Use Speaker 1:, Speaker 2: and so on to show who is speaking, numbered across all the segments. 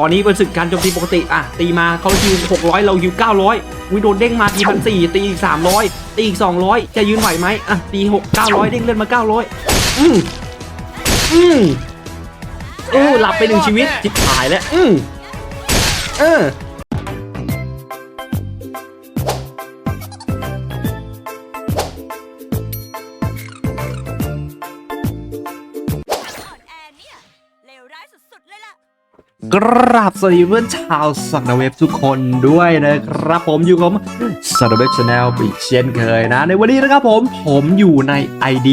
Speaker 1: ตอนนี้เป็นศึกการโจมตีปกติอะตีมาเขาฮิว600 เราฮิว900วิโดนเด้งมาตีพันสี่ตีอีก300 ตีอีก 200 จะยืนไหวไหมอะตี6 900 เด้งเลื่อนมา 900 อืมอืมเออหลับไปหนึ่งชีวิตจิบหายแล้วอืมเออ กราบสวัสดีเพื่อนชาวสักนาเว็บทุกคนด้วยนะครับผมอยู่กับสักนาเว็บชาแนลอีกเช่นเคยนะ ในวันนี้นะครับผมผมอยู่ใน ID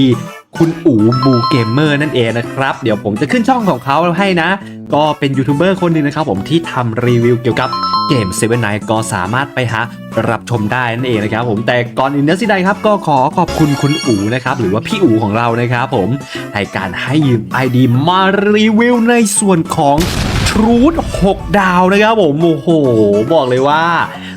Speaker 1: คุณอู๋บูเกมเมอร์นั่นเองนะครับ เดี๋ยวผมจะขึ้นช่องของเขาให้นะ ก็เป็นยูทูบเบอร์คนหนึ่งนะครับผมที่ทำรีวิวเกี่ยวกับเกมเซเว่นไนก็สามารถไปหารับชมได้นั่นเองนะครับผมแต่ก่อนอื่นนะสิใดครับ ก็ขอขอบคุณคุณอู๋นะครับ หรือว่าพี่อู๋ของเรานะครับผมในการให้ยืม ID มารีวิวในส่วนของ รูด6ดาวนะครับผมโอ้โห บอกเลยว่า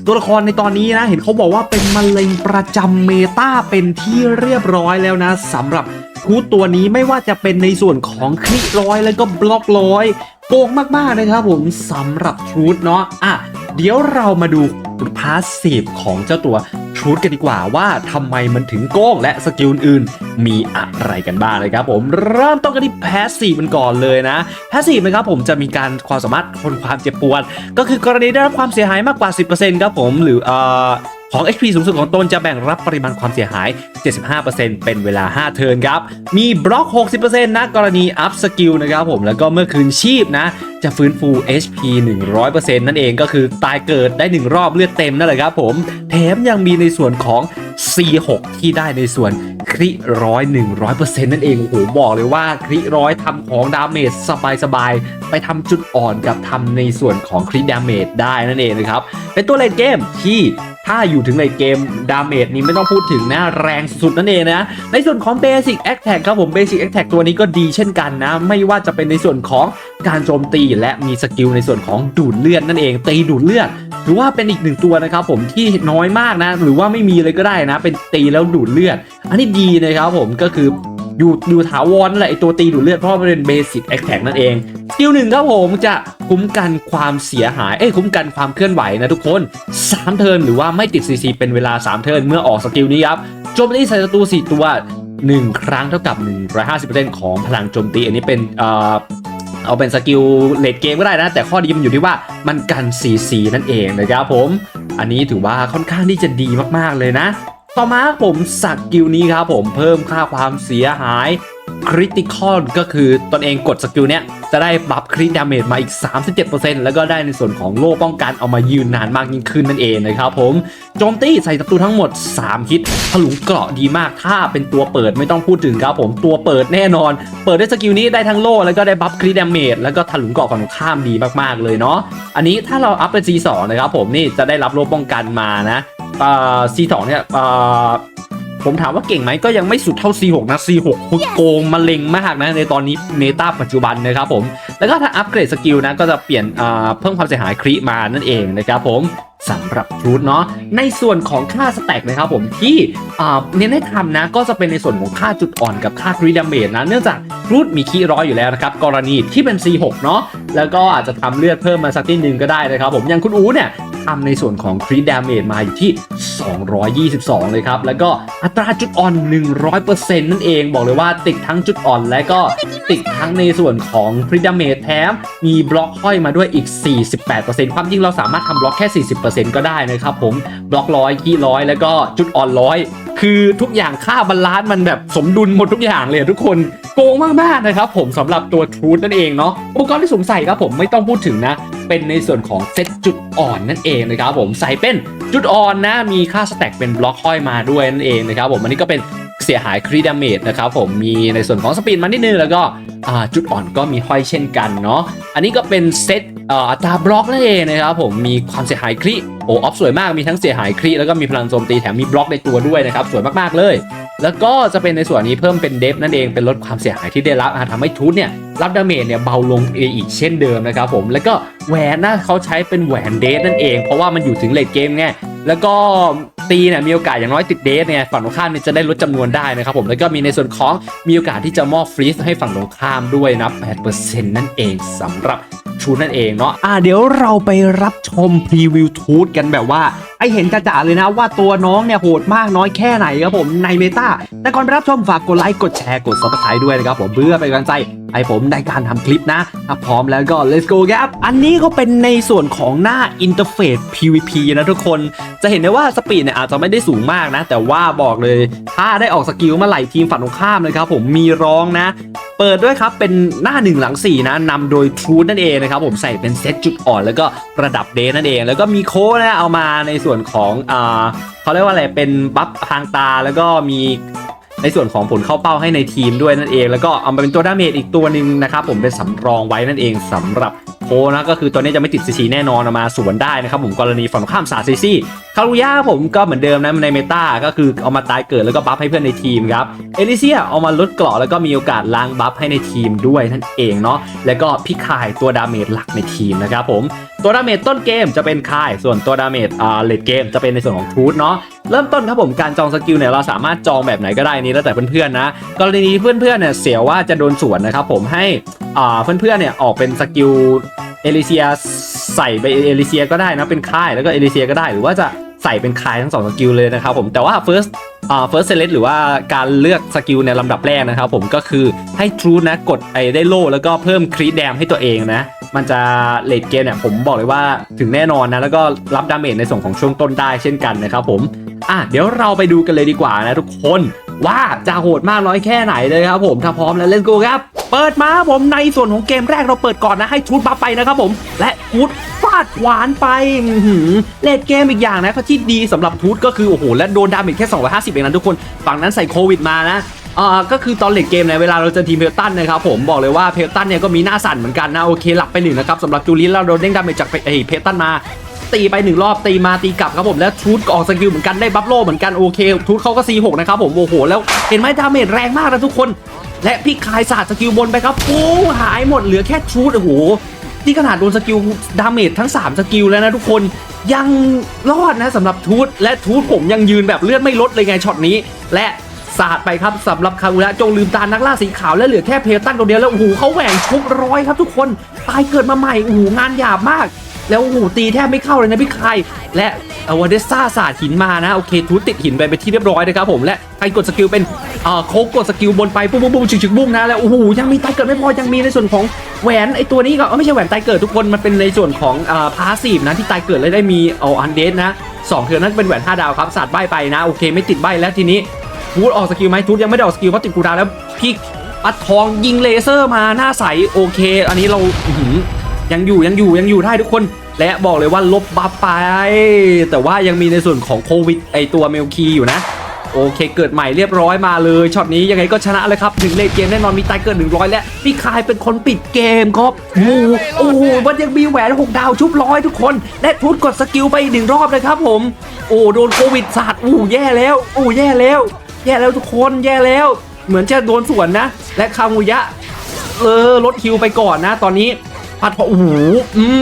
Speaker 1: ตัวละครในตอนนี้นะ เห็นเขาบอกว่าเป็นมะเร็งประจำเมตาเป็นที่เรียบร้อยแล้วนะสำหรับทรูดตัวนี้ไม่ว่าจะเป็นในส่วนของคลิร้อยแล้วก็บล็อกร้อยโกงมากๆนะครับผมสำหรับทรูดเนาะอะเดี๋ยวเรามาดูพาสซีฟของเจ้าตัว ทรูดกันดีกว่าว่าทำไมมันถึงโกงและสกิลอื่นมีอะไรกันบ้างนะครับผมเริ่มต้นกันที่แพสซีฟมันก่อนเลยนะแพสซีฟนะครับผมจะมีการความสามารถทนความเจ็บปวด ก็คือกรณีได้รับความเสียหายมากกว่า 10%ครับผมหรือเอ่อ ของ HP สูงสุดของตนจะแบ่งรับปริมาณความเสียหาย 75%เป็นเวลา 5 เทิร์นครับ มีบล็อก 60%นะกรณีอัพสกิลนะครับผม แล้วก็เมื่อคืนชีพนะ จะฟื้นฟู HP 100%นั่นเองก็คือตายเกิดได้ 1 รอบเลือดเต็มนั่นแหละครับผม แถมยังมีในส่วนของ C6 ที่ได้ในส่วนคริร้อย100%นั่นเองโอ้โหบอกเลยว่าคริร้อยทำของดาเมจสบายๆ ไปทำจุดอ่อนกับทำในส่วนของคริดาเมจได้นั่นเองนะครับ เป็นตัวเล่นเกมที่ ถ้าอยู่ถึงในเกมดาเมจนี้ไม่ต้องพูดถึงนะแรงสุดนั่นเองนะ ในส่วนของ Basic Attack ครับผม Basic Attack ตัวนี้ก็ดีเช่นกันนะ ไม่ว่าจะเป็นในส่วนของการโจมตีและมีสกิลในส่วนของดูดเลือดนั่นเอง ตีดูดเลือดถือว่าเป็นอีกหนึ่งตัวนะครับผมที่น้อยมากนะ หรือว่าไม่มีเลยก็ได้นะ เป็นตีแล้วดูดเลือด อันนี้ดีนะครับผมก็คืออยู่อยู่ถาวรนั่นแหละไอตัวตีดูดเลือดเพราะมันเป็น Basic Attack นั่นเองสกิลหนึ่งครับผมจะ คุ้มกันความเสียหาย เอ้ยคุ้มกันความเคลื่อนไหวนะทุกคน 3 เทิร์นหรือว่าไม่ติด CC เป็นเวลา 3 เทิร์นเมื่อออกสกิลนี้ครับโจมตีใส่ศัตรู4ตัว 1 ครั้งเท่ากับ 150%ของพลังโจมตี อันนี้เป็นเอ่อเอาเป็นสกิลเลดเกมก็ได้นะ แต่ข้อดีมันอยู่ที่ว่ามันกัน CC นั่นเองนะครับผม อันนี้ถือว่าค่อนข้างที่จะดีมากๆเลยนะ ต่อมาผมสกิลนี้ครับผมเพิ่มค่าความเสียหาย คริติคอลก็คือตนเองกดสกิลเนี้ยจะได้บัฟคริดาเมจมาอีก 37%แล้วก็ได้ในส่วนของโล่ป้องกันเอามายืนนานมากยิ่งขึ้นนั่นเองนะครับผม โจมตีใส่ศัตรูทั้งหมด 3 ฮิตถลุงเกราะดีมาก ถ้าเป็นตัวเปิดไม่ต้องพูดถึงครับผมตัวเปิดแน่นอน เปิดด้วยสกิลนี้ได้ทั้งโล่แล้วก็ได้บัฟคริดาเมจแล้วก็ถลุงเกราะฝั่งข้ามดีมากๆเลยเนาะ อันนี้ถ้าเราอัพเป็น C2 นะครับผมนี่จะได้รับโล่ป้องกันมานะเอ่อ C2 เนี่ยเอ่อ ผมถามว่าเก่งไหมก็ยังไม่สุดเท่า C6 นะ C6 คือโกงมะเร็งมากนะในตอนนี้เมตาปัจจุบันนะครับผม แล้วก็ถ้าอัปเกรดสกิลนะก็จะเปลี่ยนเพิ่มความเสียหายคริมานั่นเองนะครับผมสำหรับรูทเนาะในส่วนของค่าสแต็กนะครับผมที่เน้นให้ทำนะก็จะเป็นในส่วนของค่าจุดอ่อนกับค่าคริดาเมจนะเนื่องจากรูทมีคีร้อยอยู่แล้วนะครับกรณีที่เป็น C6 เนาะแล้วก็อาจจะทำเลือดเพิ่มมาสักนิดนึงก็ได้นะครับผมอย่างคุณอู๋เนี่ย ทำในส่วนของคริดาเมจมาอยู่ที่ 222 เลยครับ แล้วก็อัตราจุดอ่อน 100%นั่นเอง บอกเลยว่าติดทั้งจุดอ่อนและก็ ติดทั้งในส่วนของคริดาเมจแถมมีบล็อกห้อยมาด้วยอีก 48%ความจริงเราสามารถทำบล็อกแค่ 40%ก็ได้นะครับผมบล็อกร้อยที่ร้อยแล้วก็จุดอ่อนร้อยคือทุกอย่างค่าบาลานซ์มันแบบสมดุลหมดทุกอย่างเลยทุกคนโกงมากๆนะครับผมสำหรับตัวทรูทนั่นเองเนาะอุปกรณ์ที่สวมใส่ครับผมไม่ต้องพูดถึงนะ เป็นในส่วนของเซตจุดอ่อนนั่นเองนะครับผมใส่เป็นจุดอ่อนนะมีค่าสแต็กเป็นบล็อกห้อยมาด้วยนั่นเองนะครับผมอันนี้ก็เป็น เสียหายครีดาเมจนะครับผมมีในส่วนของสปีดมานิดนึงแล้วก็จุดอ่อนก็มีห้อยเช่นกันเนาะอันนี้ก็เป็นเซตอ,อัตราบล็อกนั่นเองนะครับผมมีความเสียหายครีโอออฟสวยมากมีทั้งเสียหายครีแล้วก็มีพลังโจมตีแถมมีบล็อกในตัวด้วยนะครับสวยมากๆเลย แล้วก็จะเป็นในส่วนนี้เพิ่มเป็นเดฟนั่นเองเป็นลดความเสียหายที่ได้รับทำให้ทูตเนี่ยรับดาเมจเนี่ยเบาลงอีกเช่นเดิมนะครับผมแล้วก็แหวนนะเขาใช้เป็นแหวนเดฟนั่นเอง เพราะว่ามันอยู่ถึงเลทเกมไงแล้วก็ ตีเนี่ยมีโอกาสอย่างน้อยติดเดฟเนี่ยฝั่งตรงข้ามเนี่ยจะได้ลดจำนวนได้นะครับผมแล้วก็มีในส่วนของมีโอกาสที่จะมอบฟรีสให้ฝั่งตรงข้ามด้วยนะ8%นั่นเองสำหรับ ทูนั่นเองเนาะอ่าเดี๋ยวเราไปรับชมพรีวิวทูตกันแบบว่าไอเห็นจ่าๆเลยนะว่าตัวน้องเนี่ยโหดมากน้อยแค่ไหนครับผมในเมตาแต่ก่อนไปรับชมฝากกดไลค์กดแชร์กด subscribe ด้วยนะครับผมเพื่อเป็นกำลังใจให้ผมในการทำคลิปนะถ้าพร้อมแล้วก็ let's go ครับ อันนี้ก็เป็นในส่วนของหน้าอินเทอร์เฟซ PVP นะทุกคน จะเห็นได้ว่าสปีดเนี่ยอาจจะไม่ได้สูงมากนะ แต่ว่าบอกเลย ถ้าได้ออกสกิลมาไหลทีมฝั่งตรงข้ามเลยครับผมมีร้องนะ เปิดด้วยครับ เป็นหน้า 1 หลัง 4 นะนำโดยทรูนั่นเองนะครับผมใส่เป็นเซตจุดอ่อน แล้วก็ประดับเดนนั่นเอง แล้วก็มีโค้ดนะเอามาในส่วนของอ่าเขาเรียกว่าอะไรเป็นบัฟทางตาแล้วก็มีในส่วนของผลเข้าเป้าให้ในทีมด้วยนั่นเอง แล้วก็เอามาเป็นตัวดาเมจอีกตัวหนึ่งนะครับผมเป็นสำรองไว้นั่นเองสำหรับ โคนะก็คือตัวนี้จะไม่ติดซีซีแน่นอนเอามาสวนได้นะครับผมกรณีฝั่งข้ามสาซีซีคารุยาผมก็เหมือนเดิมนะในเมตาก็คือเอามาตายเกิดแล้วก็บัฟให้เพื่อนในทีมครับเอลิเซียเอามาลดเกราะแล้วก็มีโอกาสล้างบัฟให้ในทีมด้วยนั่นเองเนาะแล้วก็พี่คายตัวดาเมจหลักในทีมนะครับผมตัวดาเมจต้นเกมจะเป็นคายส่วนตัวดาเมจอ่าเลดเกมจะเป็นในส่วนของทูตเนาะ เริ่มต้นครับผมการจองสกิลเนี่ยเราสามารถจองแบบไหนก็ได้นี้แล้วแต่เพื่อนๆนะกรณีเพื่อนๆเนี่ยเสียว่าจะโดนสวนนะครับผมให้อ่าเพื่อนๆเนี่ยออกเป็นสกิลเอลิเซียใส่ไปเอลิเซียก็ได้นะเป็นค่ายแล้วก็เอลิเซียก็ได้หรือว่าจะใส่เป็นคายทั้งสองสกิลเลยนะครับผมแต่ว่า first อ่า first select หรือว่าการเลือกสกิลในลำดับแรกนะครับผมก็คือให้ True นะกดไอ้ได้โล่แล้วก็เพิ่มครีดแดมให้ตัวเองนะ มันจะเลดเกมเนี่ยผมบอกเลยว่าถึงแน่นอนนะ แล้วก็รับดาเมจในส่วนของช่วงต้นได้เช่นกันนะครับผม อะเดี๋ยวเราไปดูกันเลยดีกว่านะทุกคนว่าจะโหดมากน้อยแค่ไหนเลยครับผมถ้าพร้อมแล้วเล่นกูครับ เปิดมาผมในส่วนของเกมแรกเราเปิดก่อนนะให้ทูตบัฟไปนะครับผม และทูตฟาดหวานไปหือเลดเกมอีกอย่างนะก็ที่ดีสำหรับทูตก็คือโอ้โหและโดนดาเมจแค่ 250 เองนะทุกคนฝั่งนั้นใส่โควิดมานะอ่าก็คือตอนเลดเกมเนี่ยเวลาเราเจอทีมเพลตันนะครับผมบอกเลยว่าเพลตันเนี่ยก็มีหน้าสั่นเหมือนกันนะโอเคหลับไปหนึ่งนะครับสำหรับจูเลียเราโดนเด้งดาเมจจากไอ้เพลตันมา ตีไปหนึ่งรอบตีมาตีกลับครับผมแล้วทูตก็ออกสกิลเหมือนกันได้บัฟโลเหมือนกันโอเคทูตเขาก็ C6 นะครับผมโอ้โหแล้วเห็นไหมดาเมจแรงมากนะทุกคน และพี่คายศาสตร์สกิลบนไปครับปูหายหมดเหลือแค่ทูตโอ้โหนี่ขนาดโดนสกิลดาเมจทั้ง 3 สกิลแล้วนะทุกคนยังรอดนะสำหรับทูตและทูตผมยังยืนแบบเลือดไม่ลดเลยไงช็อตนี้ และสาดไปครับสำหรับคารุระจงลืมตานักล่าสีขาวและเหลือแค่เพลตันตัวเดียวแล้วโอ้โหเขาแหว่งชุกร้อยครับทุกคนตายเกิดมาใหม่โอ้โหงานหยาบมาก แล้วโอ้โหตีแทบไม่เข้าเลยนะพี่ใคายและอวเดซ่าสาดหินมานะโอเคทูติดหินไปเป็นที่เรียบร้อยนะครับผมและใครกดสกิลเป็นเอ่อโคกดสกิลบนไปปุ้มปุ้มปุ้มชึกชึกบุ้มนะแล้วโอ้โหยังมีไตเกิดไม่พอยังมีในส่วนของแหวนไอตัวนี้ก็ไม่ใช่แหวนไตเกิดทุกคนมันเป็นในส่วนของอ่าพาสซีฟนะที่ไตเกิดแล้วได้มีเอาอันเดสนะสองเทือนนั้นเป็นแหวน5ดาวครับสาดใบไปนะโอเคไม่ติดใบแล้วทีนี้ทูตออกสกิลไหมทูตยังไม่ได้ออกสกิลเพราะติดกูดาวแล้วพี่ปัดทองยิงเลเซอร์มาหน้าใสโอเค อันนี้เราหือ ยังอยู่ยังอยู่ยังอยู่ได้ทุกคน และบอกเลยว่าลบบัฟไป แต่ว่ายังมีในส่วนของโควิดไอตัวเมลคีอยู่นะ โอเคเกิดใหม่เรียบร้อยมาเลยช็อตนี้ยังไงก็ชนะเลยครับถึงเลทเกมแน่นอนมีตายเกิน100 และพี่คายเป็นคนปิดเกมครับโอ้โหโอ้โหมันยังมีแหวน6ดาวชุบร้อยทุกคนและทุตกดสกิลไปอีกหนึ่งรอบเลยครับผมโอ้โดนโควิดสาดอู้แย่แล้วอู้แย่แล้ว แย่แล้วทุกคนแย่แล้ว เหมือนจะโดนสวนนะ และคางูยะเออลดคิวไปก่อนนะ ตอนนี้ ปัดทองโอ้โห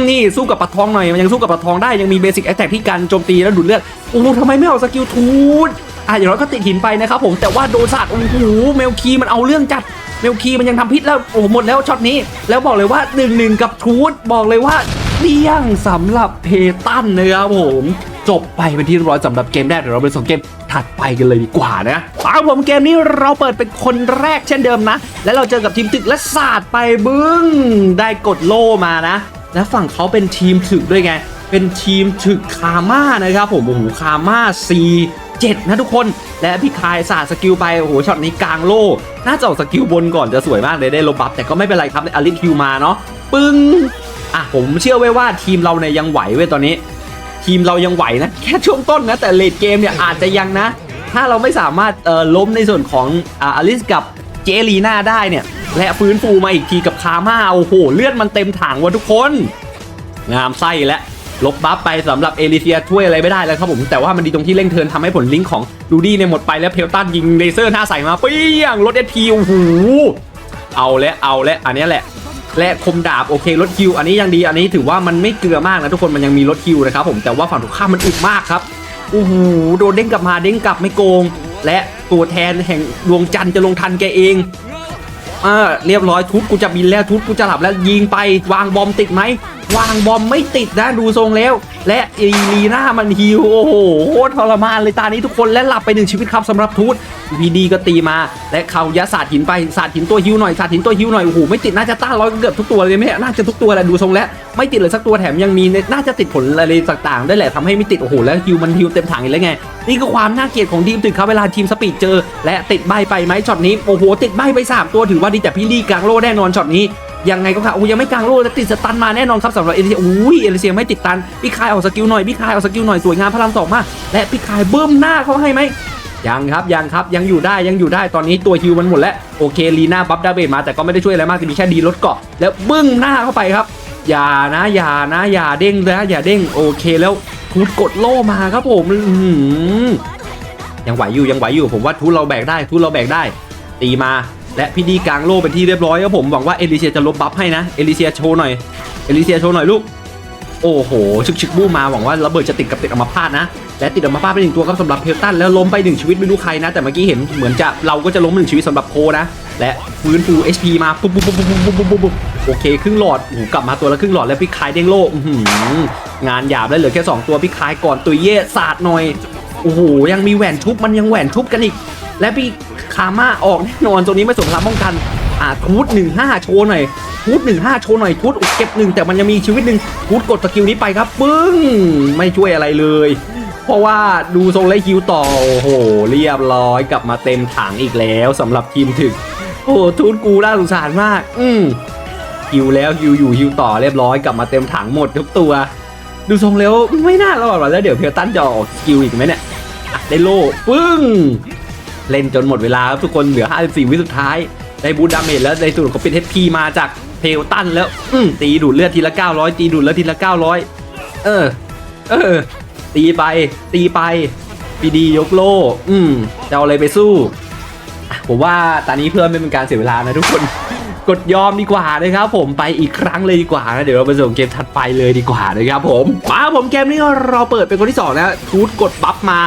Speaker 1: นี่สู้กับปัดทองหน่อยมันยังสู้กับปัดทองได้ยังมีเบสิกแอตแทกที่การโจมตีแล้วดูดเลือดโอ้โหทำไมไม่เอาสกิลทูดอะอย่างน้อยก็ติดหินไปนะครับผมแต่ว่าโดนสัตว์โอ้โหเมลคีมันเอาเรื่องจัดเมลคีมันยังทำพิษแล้วโอ้หมดแล้วช็อตนี้ แล้วบอกเลยว่า1นหนึ่งกับทูดบอกเลยว่า เลี่ยงสำหรับเพตันนะครับผมจบไปเป็นที่เรียบร้อยสำหรับเกมแรกเดี๋ยวเราไปส่งเกมถัดไปกันเลยดีกว่านะเอาผมเกมนี้เราเปิดเป็นคนแรกเช่นเดิมนะ แล้วเราเจอกับทีมตึกและศาสตร์ไปบึ้งได้กดโล่มานะ และฝั่งเขาเป็นทีมถึกด้วยไง เป็นทีมถึกคาม่านะครับผมโอ้โหคาม่า C7 นะทุกคนและพี่คายศาสตร์สกิลไปโอ้โหช็อตนี้กลางโล่น่าจะออกสกิลบนก่อนจะสวยมากเลยได้ลบบัฟแต่ก็ไม่เป็นไรครับอลิคิวมาเนาะปึ้ง อะผมเชื่อไว้ว่าทีมเราเนี่ยยังไหวเว้ยตอนนี้ ทีมเรายังไหวนะแค่ช่วงต้นนะแต่เลดเกมเนี่ยอาจจะยังนะ ถ้าเราไม่สามารถเอ่อล้มในส่วนของอ่าอลิสกับเจลีน่าได้เนี่ย และฟื้นฟูมาอีกทีกับคาม่าโอ้โหเลือดมันเต็มถังว่ะทุกคน งามไส้และลบบัฟไปสำหรับเอลิเซียช่วยอะไรไม่ได้แล้วครับผม แต่ว่ามันดีตรงที่เร่งเทิร์นทำให้ผลลิงก์ของดูดี้เนี่ยหมดไปแล้วเพลตันยิงเลเซอร์หน้าใส่มาเปี้ยงลดเอพีโอ้โหเอาและเอาและอันเนี้ยแหละ และคมดาบโอเคลดคิวอันนี้ยังดีอันนี้ถือว่ามันไม่เกลือมากนะทุกคนมันยังมีลดคิวนะครับผมแต่ว่าฝั่งถูกข้ามมันอึดมากครับโอ้โหโดนเด้งกลับมาเด้งกลับไม่โกง และตัวแทนแห่งดวงจันทร์จะลงทันแกเองเออเรียบร้อยทุบกูจะบินแล้วทุบกูจะหลับแล้วยิงไปวางบอมติดไหมวางบอมไม่ติดนะดูทรงแล้ว และอีลีน่ามันฮิว โอ้โหโคตรทรมานเลยตานี้ทุกคนและหลับไปหนึ่งชีวิตครับสำหรับทุดพีดีก็ตีมา และเขายะสาดหินไปสาดหินตัวฮิวหน่อยสาดหินตัวฮิวหน่อยโอ้โหไม่ติดน่าจะต้านร้อยเกือบทุกตัวเลยไหมน่าจะทุกตัวแหละดูทรงแล้วไม่ติดเลยสักตัวแถมยังมีน่าจะติดผลอะไรต่างๆได้แหละทำให้ไม่ติดโอ้โหแล้วฮิวมันฮิวเต็มถังอีกแล้วไงนี่คือความน่าเกลียดของทีมถึงครับเวลาทีมสปีดเจอ และติดใบไปไหมช็อตนี้โอ้โหติดใบไป 3 ตัวถือว่าดีแต่พี่ลี่กลางโล่แน่นอนช็อตนี้ ยังไงก็ค่ะโอ้ยังไม่กลางโล่แต่ติดสตันมาแน่นอนครับสำหรับเอลิเซียอุ้ยเอลิเซียไม่ติดตันพี่คายออกสกิลหน่อยพี่คายออกสกิลหน่อยสวยงามพระรามสองมาและพี่คายเบิ้มหน้าเขาให้ไหมยังครับยังครับยังอยู่ได้ยังอยู่ได้ตอนนี้ตัวฮิวมันหมดแล้วโอเคลีน่าบัฟดาเบจมาแต่ก็ไม่ได้ช่วยอะไรมากจะมีแค่ดีลดเกาะแล้วบึ้งหน้าเข้าไปครับอย่านะอย่านะอย่าเด้งนะอย่าเด้งโอเคแล้วทูดกดโล่มาครับผมยังไหวอยู่ยังไหวอยู่ผมว่าทุนเราแบกได้ทุนเราแบกได้ ตีมา และพี่ดีกลางโล่เป็นที่เรียบร้อยครับผมหวังว่าเอลิเซียจะลบบัฟให้นะเอลิเซียโชว์หน่อยเอลิเซียโชว์หน่อยลูกโอ้โหชึกชึกบู้มาหวังว่าระเบิดจะติดกับติดอัมพาตนะ และติดอัมพาตไปหนึ่งตัวครับสำหรับเพลตันแล้วล้มไปหนึ่งชีวิตไม่รู้ใครนะ แต่เมื่อกี้เห็นเหมือนจะเราก็จะล้มหนึ่งชีวิตสำหรับโคนะ และฟื้นฟู HP มาปุ๊บปุ๊บปุ๊บปุ๊บปุ๊บปุ๊บโอเคครึ่งหลอดหูกลับมาตัวละครึ่งหลอดแล้วพี่คายเด้งโล่งานหยาบเลยเหลือแค่ 2 ตัวพี่คายก่อนตุยเย่ศาสหน่อยโอ้โหยังมีแหวนทุบมันยังแหวนทุบกันอีก และพี่คาม่าออกแน่นอนตัวนี้ไม่สมรับป้องกันอ่าทูตหนึ่งห้าโชว์หน่อยทูตหนึ่งห้าโชว์หน่อยทูตเก็บหนึ่งแต่มันยังมีชีวิตหนึ่งทูตกดสกิลนี้ไปครับปึ้งไม่ช่วยอะไรเลย เพราะว่าดูทรงไล่คิวต่อโอ้โหเรียบร้อยกลับมาเต็มถังอีกแล้วสำหรับทีมถึกโอ้โหทูตกูน่าสงสารมาก อืมฮิวแล้วฮิวอยู่ฮิวต่อเรียบร้อยกลับมาเต็มถังหมดทุกตัว ดูทรงแล้วไม่น่ารอดหรอกแล้วเดี๋ยวเพียวตันจะออกสกิลอีกไหมเนี่ยได้โล่ปึ้ง เล่นจนหมดเวลาครับทุกคนเหลือ 54 วิสุดท้ายได้บูดาเมจแล้วในส่วนของเป็น HP มาจากเพลตันแล้วอืตีดูดเลือดทีละ 900 ตีดูดเลือดทีละ 900 เออ เออ ตีไป ตีไปพีดียกโล่อืมจะเอาอะไรไปสู้ ผมว่าตอนนี้เพื่อไม่เป็นการเสียเวลานะทุกคนกดยอมดีกว่านะครับผมไปอีกครั้งเลยดีกว่านะเดี๋ยวเราไปส่งเกมถัดไปเลยดีกว่านะครับผมมาผมเกมนี้เราเปิดเป็นคนที่สองนะทูตกดบัฟมา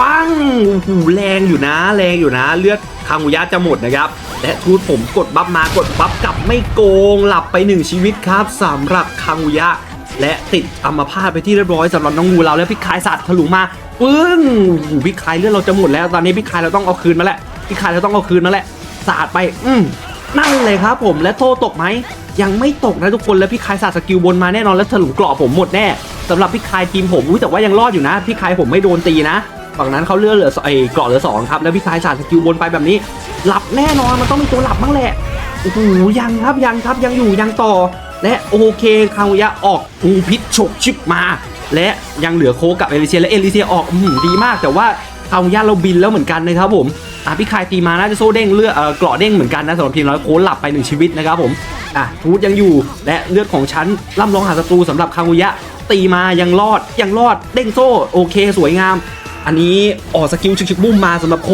Speaker 1: ปังโอ้โหแรงอยู่นะแรงอยู่นะ เลือดคางูยะจะหมดนะครับ และทูตผมกดบัฟมากดบัฟกลับไม่โกงหลับไปหนึ่งชีวิตครับสำหรับคางูยะ และติดอัมพาตไปที่เรียบร้อยสำหรับน้องงูเราแล้วพี่คายสัตว์ถลุงมาปึ้งโอ้โหพี่คายเลือดเราจะหมดแล้วตอนนี้พี่คายเราต้องเอาคืนมาแหล้วพี่คายเราต้องเอาคืนมาแหล้วสาดไป อืมนั่นเลยครับผมและโทษตกไหมยังไม่ตกนะทุกคนแล้วพี่คายสาดสกิลบนมาแน่นอนแล้วถลุงกราะผมหมดแน่สำหรับพี่คายทีมผมอุ้ยแต่ว่ายังรอดอยู่นะพี่คายผมไม่โดนตีนะ ฝั่งนั้นเขาเลือดเหลือไอ้เกราะเหลือสองครับแล้วพี่คายสาดสกิลบนไปแบบนี้ หลับแน่นอนมันต้องมีตัวหลับบ้างแหละโอ้โหยังครับยังครับยังอยู่ยังต่อ และโอเคคาวยะออกงูพิษฉกชิบมา และยังเหลือโคกับเอลิเซียและเอลิเซียออกอื้อหือดีมากแต่ว่าคาวยะเราบินแล้วเหมือนกันนะครับผมอะพี่คายตีมาน่าจะโซ่เด้งเลือดเอ่อเกราะเด้งเหมือนกันนะสำหรับทีมเราโคหลับไปหนึ่งชีวิตนะครับผมอะทูตยังอยู่และเลือดของฉันล่ำร้องหาศัตรูสำหรับคาวยะตีมายังรอดยังรอดเด้งโซ่โอเค สวยงาม อันนี้ออกสกิลชึกๆบุ้มมาสำหรับโค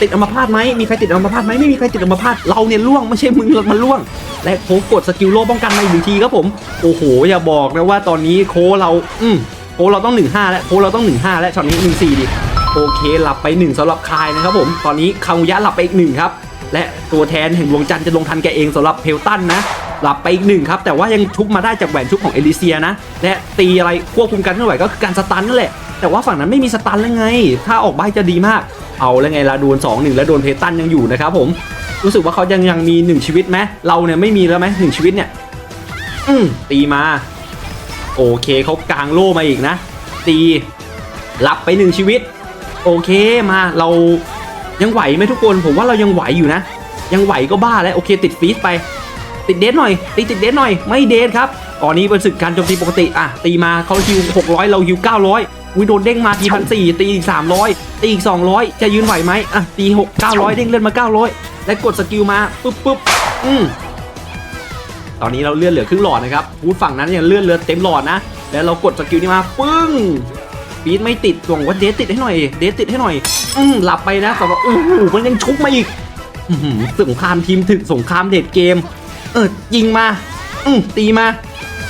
Speaker 1: ติดอัมพาตไหมมีใครติดอัมพาตไหมไม่มีใครติดอัมพาตเราเนี่ยล่วงไม่ใช่มึงมันล่วง และโคกดสกิลโล่ป้องกันมาอีกทีครับผมโอ้โหอย่าบอกนะว่าตอนนี้โคเราอืมโคเราต้อง 1-5 แล้วโคเราต้อง 1-5 แล้วช็อตนี้ 1-4 ดิโอเคหลับไป 1สำหรับคายนะครับผมตอนนี้คาวุยะหลับไปอีกหนึ่งครับและตัวแทนแห่งดวงจันทร์จะลงทันแกเองสำหรับเพลตันนะ หลับไปอีกหนึ่งครับ แต่ว่ายังชุบมาได้จากแหวนชุบของเอลิเซียนะ และตีอะไรควบคุมการเคลื่อนไหวก็คือการสตันนั่นแหละ แต่ว่าฝั่งนั้นไม่มีสตันแล้วไง ถ้าออกใบจะดีมาก เอาแล้วไงล่ะโดน2 1 แล้วโดนเพตันยังอยู่นะครับผม รู้สึกว่าเขายังยังมี1ชีวิตไหมเราเนี่ยไม่มีแล้วไหมหนึ่งชีวิตเนี่ย อืมตีมา โอเคเขากางโล่มาอีกนะ ตีรับไปหนึ่งชีวิต โอเคมาเรายังไหวไหมทุกคน ผมว่าเรายังไหวอยู่นะ ยังไหวก็บ้าแล้วโอเคติดฟีสไป ติดเดทหน่อยตีติดเดทหน่อยไม่เดทครับตอนนี้เป็นศึกการโจมตีปกติอะตีมาเขาฮิว600 เราฮิว900วิโดนเด้งมาทีพันสี่ตีอีก300ตีอีก200จะยืนไหวไหมอะตี6 900เด้งเลื่อนมา900และกดสกิลมาปุ๊บปุ๊บอืมตอนนี้เราเลื่อนเหลือครึ่งหลอดนะครับพูดฝั่งนั้นยังเลื่อนเหลือเต็มหลอดนะ แล้วเรากดสกิลนี้มาปึ้งฟีดไม่ติดส่งว่าเดทติดให้หน่อย เดทติดให้หน่อย อืมหลับไปนะแต่ว่าโอ้โหมันยังชุบมาอีกอื้อหือสงครามทีมถึกสงครามเด็ดเกม เออยิงมา อืมตีมา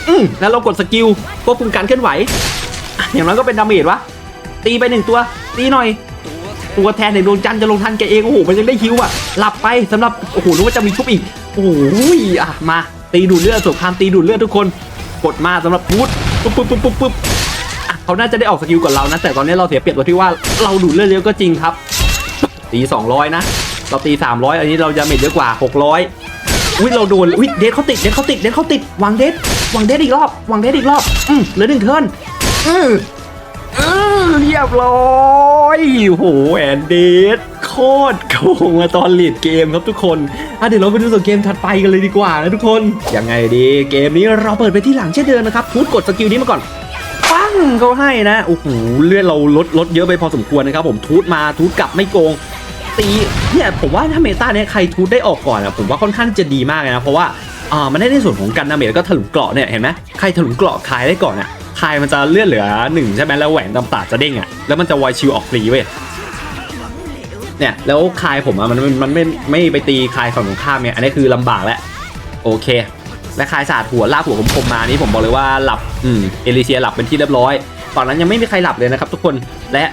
Speaker 1: อืมแล้วเรากดสกิลควบคุมการเคลื่อนไหว อย่างน้อยก็เป็นดาเมจวะ ตีไปหนึ่งตัว ตีหน่อย ตัวแทนในดวงจันทร์จะลงทันแกเอง โอ้โห มันยังได้คิวอะหลับไปสำหรับ โอ้โหรู้ว่าจะมีชุบอีก โอ้โหอะ มา ตีดูดเลือดสงครามตีดูดเลือดทุกคน กดมาสำหรับพุทธปุ๊บปุ๊บปุ๊บปุ๊บปุ๊บเขาน่าจะได้ออกสกิลก่อนเรานะ แต่ตอนนี้เราเสียเปรียบตรงที่ว่าเราดูดเลือดเยอะก็จริงครับ ตี200นะ เราตี300 อันนี้เราจะเม็ดเยอะกว่า 600 อุ้ยเราโดนอุ้ยเดทเขาติดเดทเขาติดเดทเขาติดวางเดทวางเดทอีกรอบวางเดทอีกรอบอืมเหลือหนึ่งเทิร์นอืออือเรียบร้อยโหแอนเดทโคตรโกงมาตอนลีดเกมครับทุกคนอะเดี๋ยวเราไปดูส่วนเกมถัดไปกันเลยดีกว่านะทุกคนยังไงดีเกมนี้เราเปิดไปที่หลังเช่นเดิมนะครับพูดกดสกิลนี้มาก่อนปั้งเขาให้นะโอ้โหเลือดเราลดลดเยอะไปพอสมควรนะครับผมทูตมาทูตกลับไม่โกง ตีเนี่ยผมว่าถ้าเมตาเนี่ยใครทูตได้ออกก่อนอะผมว่าค่อนข้างจะดีมากเลยนะเพราะว่าอ่ามันได้ในส่วนของกันดาเมจแล้วก็ถลุงเกราะเนี่ยเห็นไหมใครถลุงเกราะคายได้ก่อนอะคายมันจะเลือดเหลือหนึ่งใช่ไหมแล้วแหวนตำตาจะเด้งอะแล้วมันจะวอยชิวออกฟรีเว้ยเนี่ยแล้วคายผมอะมันมันไม่ไม่ไปตีคายฝั่งตรงข้ามเนี่ยอันนี้คือลำบากแล้วโอเค และคายสาดหัวลากหัวคมๆมมานี่ผมบอกเลยว่าหลับอืมเอลิเซียหลับเป็นที่เรียบร้อยฝั่งนั้นยังไม่มีใครหลับเลยนะครับทุกคนและ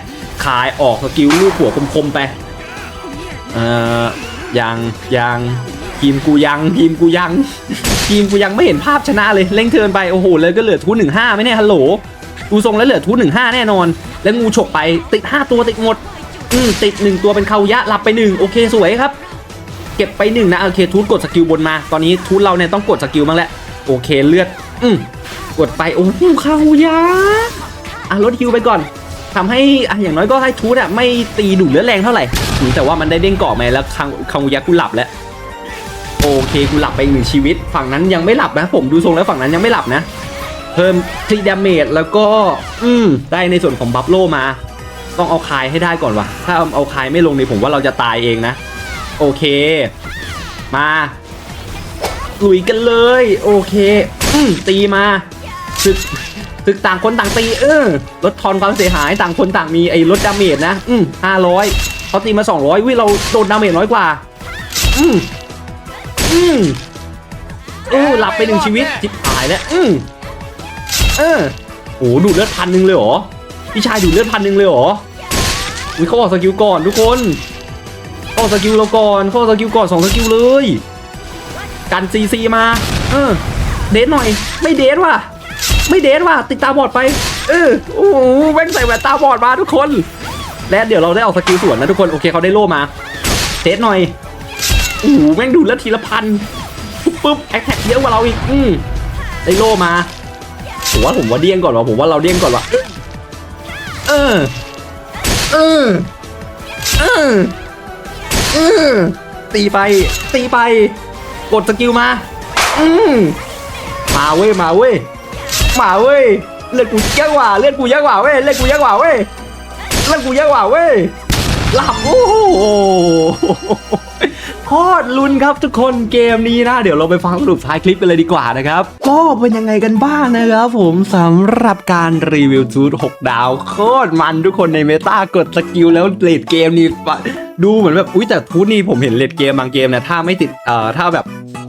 Speaker 1: คายออกสกิลลูกหัวคมๆไป เอ่อยังยังทีมกูยังทีมกูยัง ทีมกูยังไม่เห็นภาพชนะเลยเล่งเทินไปโอ้โหเลยก็เหลือทูหนึ่งห้าไม่แน่ฮัลโหลดูทรงแล้วเหลือทูหนึ่งห้าแน่นอน แล้วงูฉกไปติดห้าตัวติดหมดอืมติดหนึ่งตัวเป็นเขายะหลับไปหนึ่งโอเคสวยครับ เก็บไปหนึ่งนะโอเคทูตกดสกิลบนมา ตอนนี้ทูตเราเนี่ยต้องกดสกิลบ้างแหละโอเคเลือดอืมกดไปโอ้โหเขายาอะลดฮิวไปก่อน ทำให้อะอย่างน้อยก็ให้ทูตอะไม่ตีดุเลือดแรงเท่าไหร่แต่ว่ามันได้เด้งเกาะมาแล้วคังคังยากูหลับแล้วโอเคกูหลับไปหนึ่งชีวิต ฝั่งนั้นยังไม่หลับนะ ผมดูทรงแล้วฝั่งนั้นยังไม่หลับนะ เพิ่มทรีดาเมจแล้วก็ อืมได้ในส่วนของบัฟโลมา ต้องเอาคายให้ได้ก่อนวะถ้าเอาคายไม่ลงนี่ผมว่าเราจะตายเองนะ โอเค มาลุยกันเลย โอเค อืมตีมาศึก ศึกต่างคนต่างตีเออลดทอนความเสียหายต่างคนต่างมีไอ้ลดดาเมจนะ อืมห้าร้อยเขาตีมาสองร้อยวิเราโดนดาเมจน้อยกว่า อืมอืมโอ้หลับไปหนึ่งชีวิตจิบหายแล้วอืมเออโอ้ดูดเลือดพันหนึ่งเลยเหรอพี่ชายดูดเลือดพันหนึ่งเลยเหรออุ้ยเขาออกสกิลก่อนทุกคนเข้าสกิลเราก่อนเข้าสกิลก่อนสองสกิลเลยกันซีซีมา เออ เดทหน่อย ไม่เดทว่ะ ไม่เดทว่ะติดตาบอดไป เออโอ้โหแม่งใส่แว่นตาบอดมาทุกคน และเดี๋ยวเราได้ออกสกิลสวนนะทุกคนโอเคเขาได้โล่มาเดทหน่อยโอ้โหแม่งดูดแล้วทีละพันปุ๊บแอคแท็กเยอะกว่าเราอีกอืมได้โล่มาผมว่าผมว่าเดี้ยงก่อนว่ะผมว่าเราเดี้ยงก่อนว่ะเออเออเออเอืมตีไป ตีไป กดสกิลมา อืมมาเว้ย มาเว้ย มาเว้ยเลือดกูเยอะกว่าเลือดกูเยอะกว่าเว้ยเลือดกูเยอะกว่าเว้ยเลือดกูเยอะกว่าเว้ย หลับ โอ้โหโคตรลุ้นครับทุกคนเกมนี้นะ เดี๋ยวเราไปฟังสรุปท้ายคลิปกันเลยดีกว่านะครับ ก็เป็นยังไงกันบ้างนะครับผมสำหรับการรีวิวจูด6ดาว โคตรมันทุกคนในเมตากดสกิลแล้วเลดเกมนี่ดูเหมือนแบบอุ้ยแต่ทูตนี่ผมเห็นเลดเกมบางเกมนะถ้าไม่ติดเอ่อถ้าแบบ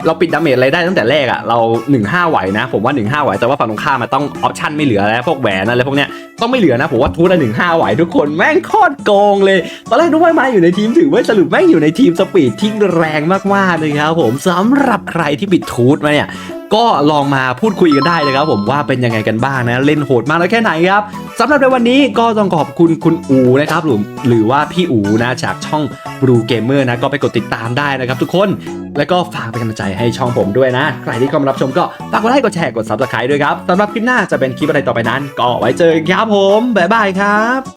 Speaker 1: เราปิดดาเมจอะไรได้ตั้งแต่แรกอะ่ะเรา 1-5 ไหวนะ ผมว่า 1-5 ไหว แต่ว่าฝั่งตรงข้ามมันต้องออปชั่นไม่เหลือแล้ว พวกแหวนอะไรพวกเนี้ย ต้องไม่เหลือนะผมว่าทูตละ1-5ไหวทุกคนแม่งโคตรโกงเลย ตอนแรกนึกว่ามาอยู่ในทีมถือว่าสรุปแม่งอยู่ในทีมสปีดที่แรงมากๆเลยครับผมสำหรับใครที่ปิดทูตมาเนี่ยก็ลองมาพูดคุยกันได้เลยครับผมว่าเป็นยังไงกันบ้างนะเล่นโหดมากแล้วแค่ไหนครับสำหรับในวันนี้ก็ต้องขอบคุณคุณอูนะครับหรือหรือว่าพี่อูนะจากช่อง Blue Gamer นะก็ไปกดติดตามได้นะครับทุกคนแล้วก็ฝากเป็นกำลังใจให้ช่องผมด้วยนะ ใครที่เข้ามารับชมก็ฝากกดไลค์กดแชร์กด Subscribe ด้วยครับสำหรับคลิปหน้าจะเป็นคลิปอะไรต่อไปนั้น ก็ไว้เจอกันครับผมบ๊ายบายครับ